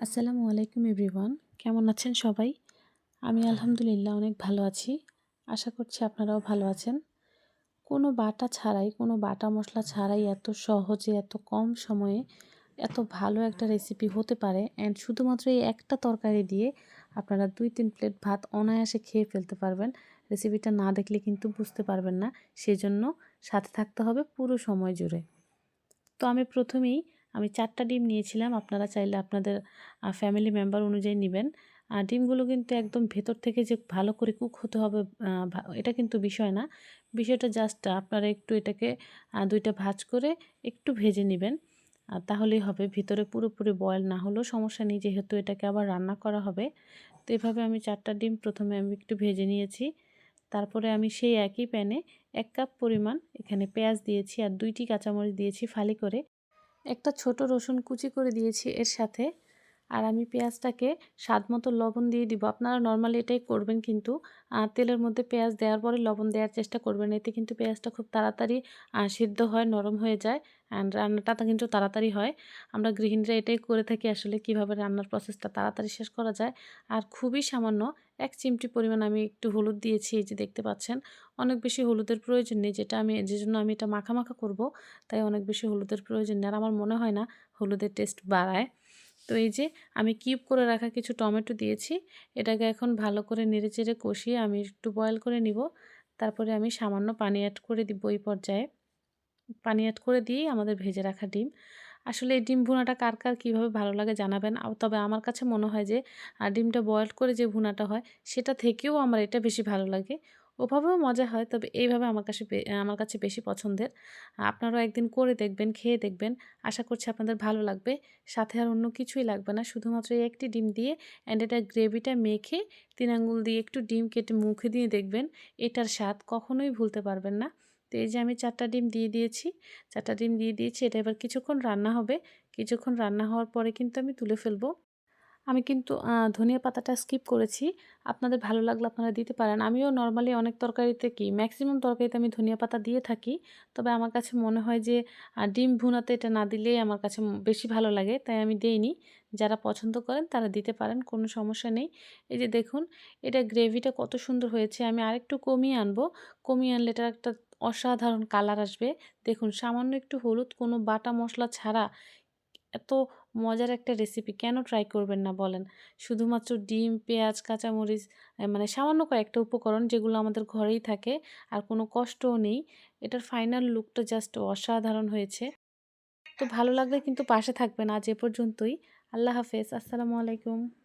আসসালামু আলাইকুম এভরিওয়ান। কেমন আছেন সবাই? আমি আলহামদুলিল্লাহ অনেক ভালো আছি। আশা করছি আপনারাও ভালো আছেন। কোনো বাটা ছাড়াই, কোনো বাটা মশলা ছাড়াই এত সহজে, এত কম সময়ে এত ভালো একটা রেসিপি হতে পারে। অ্যান্ড শুধুমাত্র এই একটা তরকারি দিয়ে আপনারা দুই, তিন প্লেট ভাত অনায়াসে খেয়ে ফেলতে পারবেন। রেসিপিটা না দেখলে কিন্তু বুঝতে পারবেন না। সেজন্য সাথে থাকতে হবে পুরো সময় জুড়ে। তো আমি প্রথমেই আমি চারটা ডিম নিয়েছিলাম, আপনারা চাইলে আপনাদের ফ্যামিলি মেম্বার অনুযায়ী নেবেন। আর ডিমগুলো কিন্তু একদম ভেতর থেকে যে ভালো করে কুক হতে হবে এটা কিন্তু বিষয় না। বিষয়টা জাস্ট আপনারা একটু এটাকে দুইটা ভাজ করে একটু ভেজে নেবেন তাহলেই হবে। ভিতরে পুরোপুরি বয়েল না হলেও সমস্যা নেই, যেহেতু এটাকে আবার রান্না করা হবে। তো এভাবে আমি চারটা ডিম প্রথমে আমি একটু ভেজে নিয়েছি। তারপরে আমি সেই একই প্যানে এক কাপ পরিমাণ এখানে পেঁয়াজ দিয়েছি আর দুইটি কাঁচামরিচ দিয়েছি ফালি করে। একটা ছোট রসুন কুচি করে দিয়েছি এর সাথে। আর আমি পেঁয়াজটাকে স্বাদ মতো লবণ দিয়ে দিব। আপনারা নর্মালি এটাই করবেন কিন্তু তেলের মধ্যে পেঁয়াজ দেওয়ার পরে লবণ দেওয়ার চেষ্টা করবেন। এতে কিন্তু পেঁয়াজটা খুব তাড়াতাড়ি সিদ্ধ হয়, নরম হয়ে যায় অ্যান্ড রান্নাটা কিন্তু তাড়াতাড়ি হয়। আমরা গৃহিণীরা এটাই করে থাকি আসলে কীভাবে রান্নার প্রসেসটা তাড়াতাড়ি শেষ করা যায়। আর খুবই সামান্য এক চিমটি পরিমাণ আমি একটু হলুদ দিয়েছি, এই যে দেখতে পাচ্ছেন। অনেক বেশি হলুদের প্রয়োজন নেই, যেটা আমি, যে জন্য আমি এটা মাখা মাখা করব, তাই অনেক বেশি হলুদের প্রয়োজন নেই। আর আমার মনে হয় না হলুদের টেস্ট বাড়ায়। তো এই যে আমি কিউব করে রাখা কিছু টমেটো দিয়েছি, এটাকে এখন ভালো করে নেড়ে চেড়ে কষিয়ে আমি একটু বয়েল করে নিব। তারপরে আমি সামান্য পানি অ্যাড করে দিব এই পর্যায়ে। পানি অ্যাড করে দিয়েই আমাদের ভেজে রাখা ডিম। আসলে এই ডিম ভুনাটা কার কার কীভাবে ভালো লাগে জানাবেন? তবে আমার কাছে মনে হয় যে ডিমটা বয়েল করে যে ভুনাটা হয়, সেটা থেকেও আমার এটা বেশি ভালো লাগে। ওভাবেও মজা হয়, তবে এইভাবে আমার কাছে আমার কাছে বেশি পছন্দের। আপনারাও একদিন করে দেখবেন, খেয়ে দেখবেন। আশা করছি আপনাদের ভালো লাগবে। সাথে আর অন্য কিছুই লাগবে না। শুধুমাত্র এই একটি ডিম দিয়ে অ্যান্ড এটা গ্রেভিটা মেখে তিন আঙ্গুল দিয়ে একটু ডিম কেটে মুখে দিয়ে দেখবেন, এটার স্বাদ কখনোই ভুলতে পারবেন না। তো এই যে আমি চারটা ডিম দিয়ে দিয়েছি, চারটা ডিম দিয়ে দিয়েছি, এটা এবার কিছুক্ষণ রান্না হবে। কিছুক্ষণ রান্না হওয়ার পরে কিন্তু আমি তুলে ফেলব। আমি কিন্তু ধনিয়া পাতাটা স্কিপ করেছি। আপনাদের ভালো লাগলে আপনারা দিতে পারেন। আমিও নর্মালি অনেক তরকারিতে কি, ম্যাক্সিমাম তরকারিতে আমি ধনিয়া পাতা দিয়ে থাকি। তবে আমার কাছে মনে হয় যে ডিম ভুনাতে এটা না দিলেই আমার কাছে বেশি ভালো লাগে। তাই আমি দেইনি। যারা পছন্দ করেন তারা দিতে পারেন, কোনো সমস্যা নেই। এই যে দেখুন, এটা গ্রেভিটা কত সুন্দর হয়েছে। আমি আরেকটু কমিয়ে আনব। কমিয়ে আনলে এটা একটা অসাধারণ কালার আসবে। দেখুন, সামান্য একটু হলুদ, কোনো বাটা মশলা ছাড়া এত মজার একটা রেসিপি কেন ট্রাই করবেন না বলেন? শুধুমাত্র ডিম, পেঁয়াজ, কাঁচামরিচ মানে সামান্য কয়েকটা উপকরণ যেগুলো আমাদের ঘরেই থাকে আর কোনো কষ্টও নেই। এটার ফাইনাল লুকটা জাস্ট অসাধারণ হয়েছে। তো ভালো লাগলে কিন্তু পাশে থাকবেন। আজ এ পর্যন্তই। আল্লাহ হাফেজ। আসসালামু আলাইকুম।